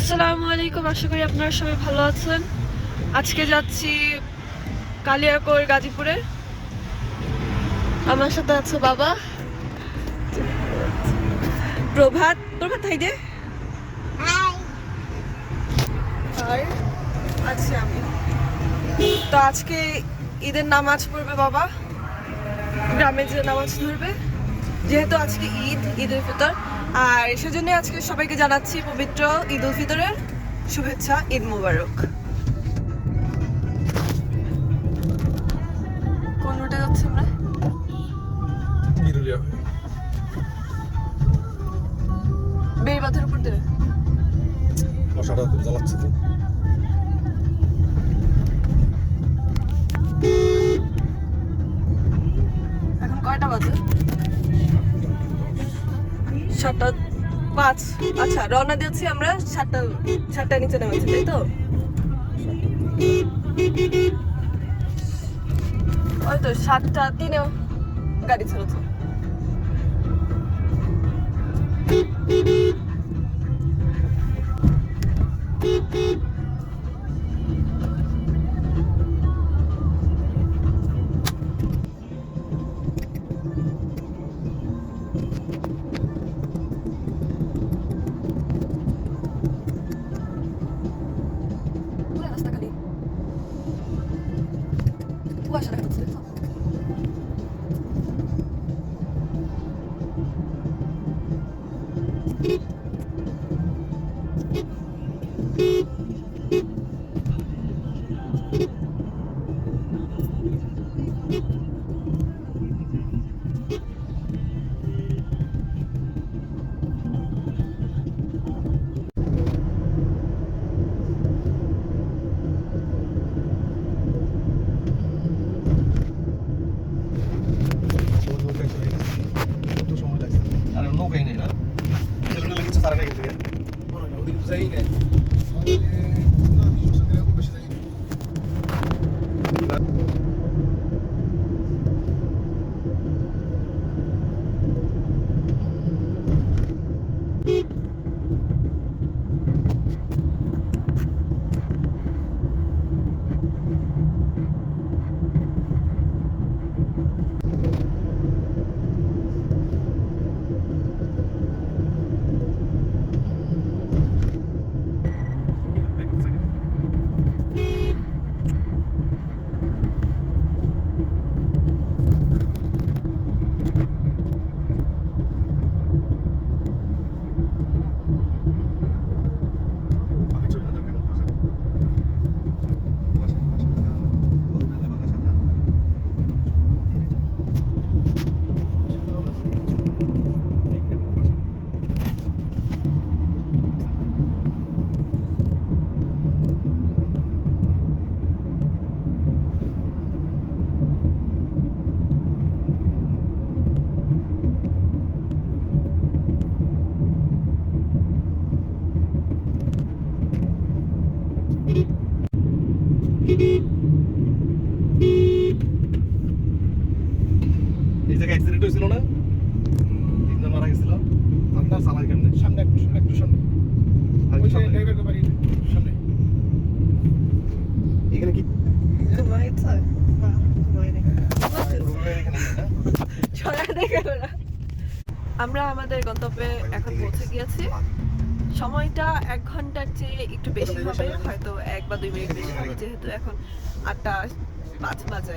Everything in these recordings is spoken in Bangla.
আসসালামু আলাইকুম, আশা করি আপনারা সবাই ভালো আছেন। আজকে যাচ্ছি কালিয়াকৈর গাজীপুরে। আমার সাথে আছে বাবা। প্রভাত প্রভাত হাই দে। আছি আমি। তো আজকে ঈদের নামাজ পড়বে বাবা। গ্রামে যে নামাজ ধরবে, যেহেতু আজকে ঈদ, ঈদের ফিতর। আর সেজন্য আজকে সবাইকে জানাচ্ছি পবিত্র ঈদ উল ফিতরের শুভেচ্ছা ঈদ মুবারক। কোন রুটে যাচ্ছি আমরা? উপর দিয়ে। মশাটা খুব জ্বালাচ্ছে তো। এখন কয়টা বাজে? সাতটা পাঁচ। আচ্ছা রওনা দিয়েছি আমরা সাতটা সাতটার নিচে নেমেছি, তাই তো? ওই তো সাতটা তিনে গাড়ি চলেছে algo sobre আমরা আমাদের গন্তব্যে এখন পৌঁছে গিয়েছি। সময়টা এক ঘণ্টার চেয়ে একটু বেশি হবে, হয়তো এক বা দুই মিনিট বেশি হবে, যেহেতু এখন আটটা পাঁচ বাজে।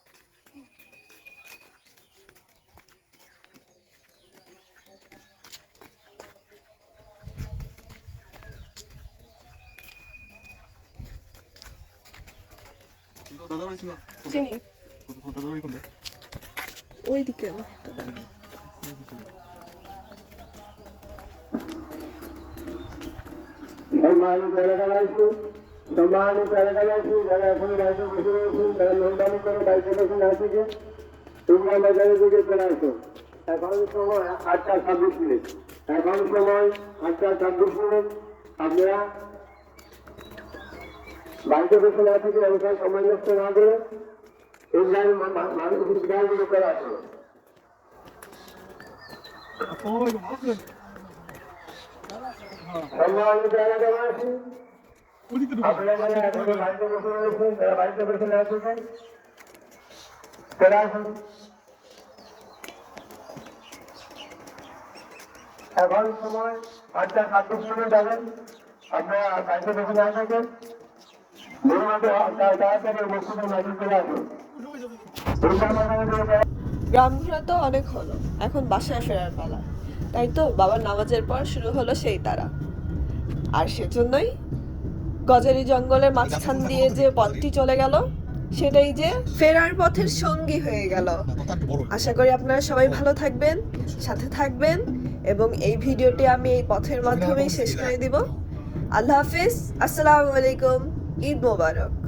চিনি ওইদিকে সম্মানিত এলাকাবাসী সম্মানিত এলাকাবাসী যারা এখন বাড়িতে বসে রয়েছেন তারা মেহরবানি করে বাড়িতে বসে না থেকে তোমরা বাজারের দিকে চলে আসো। এখন সময় আটটা ছাব্বিশ মিনিট। এখন সময় আটটা ছাব্বিশ মিনিট। আপনারা বাড়িতে বসে না থেকে অনুষ্ঠান সময় নষ্ট না করে ইসরায়েল মানুষের গাড়িগুলো করে আসো সম্মানিত এলাকাবাসী আপনারা যারা এখনও বাড়িতে বসে রয়েছেন তারা বাড়িতে বসে না থাকেন চলে আসুন এখন সময় আটটা ছাব্বিশ মিনিট যাবেন আপনারা বাড়িতে বসে না থাকেন ঘোরা তো অনেক হলো। এখন বাসায় ফেরার পালা। তাই তো বাবার নামাজের পর শুরু হলো সেই তারা। আর সেজন্যই গজারি জঙ্গলের মাঝখান দিয়ে যে পথটি চলে গেল, সেটাই যে ফেরার পথের সঙ্গী হয়ে গেল। আশা করি আপনারা সবাই ভালো থাকবেন, সাথে থাকবেন, এবং এই ভিডিওটি আমি এই পথের মাধ্যমেই শেষ করে দিব। আল্লাহ হাফিজ, আসসালামু আলাইকুম। ঈদ মোবারক